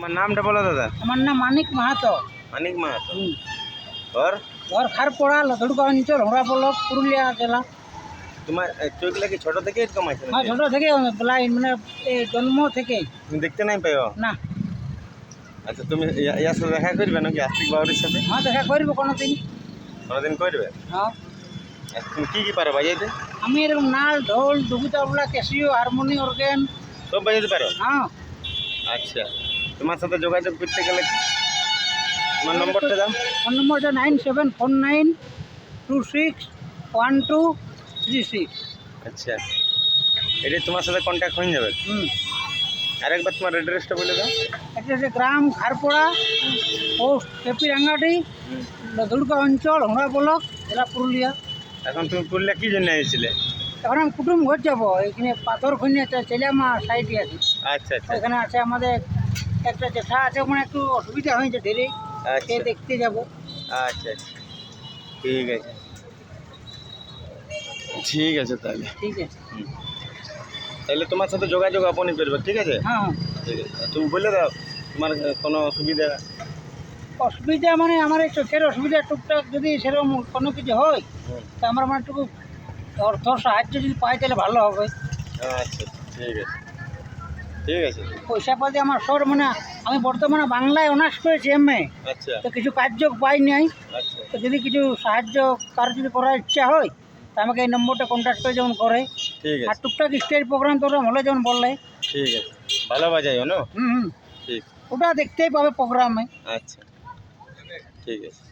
তোমার নামটা বলো দাদা। আমার নাম মানিক মাহাতো। মানিক মাহাতো। ওর ঘর? খারপড়া লধুড়কা অঞ্চল হোড়া ব্লক পুরুলিয়া জেলা। তোমার চোখ লাগি ছোট থেকে এরকম আছে হ্যাঁ ছোট থেকে ব্লাইন্ড মানে জন্ম থেকে তুমি দেখতে নাই পাইও? না। আচ্ছা তুমি ইয়া- ইয়ার সাথে দেখা করবে নাকি আস্তিক বাবুরির সাথে? হ্যাঁ দেখা করব কোনোদিন। কোনোদিন করবে? হ্যাঁ। তুমি কি কি পারো বাজাইতে আমি এরকম নাল ঢোল ডুবু তবলা ক্যাসিও হারমোনি অর্গেন। সব বাজাইতে পারো? হ্যাঁ। আচ্ছা। তোমার সাথে যোগাযোগ করতে গেলে তোমার নম্বরটা দাও। ফোন নম্বরটা nine seven four nine two six one two three six. আচ্ছা। এটা তোমার সাথে কন্ট্যাক্ট হয়ে যাবে। হুম। আরেকবার তোমার অ্যাড্রেসটা বলে দাও। হচ্ছে গ্রাম খারপড়া পোস্ট কেপি রাঙ্গাটি লধুড়কা অঞ্চল হোড়া ব্লক জেলা পুরুলিয়া। এখন তুমি পুরুলিয়া কি জন্য এসেছিলে? এখন আমি কুটুম ঘর যাব। এখানে পাথর খুঁজে ছেলেমা সাইডে আছে। আচ্ছা আচ্ছা। এখানে আছে আমাদের একটা জেঠা আছে ওখানে একটু অসুবিধা হয়েছে ধীরে সে আচ্ছা দেখতে যাব। আচ্ছা আচ্ছা। ঠিক আছে। ঠিক আছে তাহলে। ঠিক আছে। তাহলে তোমার সাথে যোগাযোগ আপনি করবে ঠিক আছে? হ্যাঁ হ্যাঁ। ঠিক আছে। তুমি বলে দাও তোমার কোনো অসুবিধা? অসুবিধা মানে আমার এই চোখের অসুবিধা টুকটাক যদি সেরকম কোনো কিছু হয় তা আমার মানে একটু অর্থ সাহায্য যদি পাই তাহলে ভালো হবে। আচ্ছা ঠিক আছে। ঠিক আছে। পয়সা পাতি আমার শহর মানে আমি বর্তমানে বাংলায় অনার্স করেছি এমএ আচ্ছা। তো কিছু কার্য পাই নাই। আচ্ছা। তো যদি কিছু সাহায্য কার যদি করার ইচ্ছা হয় তা আমাকে এই নম্বরটা কন্ট্যাক্ট করে যেমন করে। ঠিক আর টুকটাক স্টেজ প্রোগ্রাম টোগ্রাম হলে যেমন বললে। ঠিক আছে। ভালো বাজাইও না? হুম হুম। ঠিক। ওটা দেখতেই পাবে প্রোগ্রামে আচ্ছা। ঠিক আছে।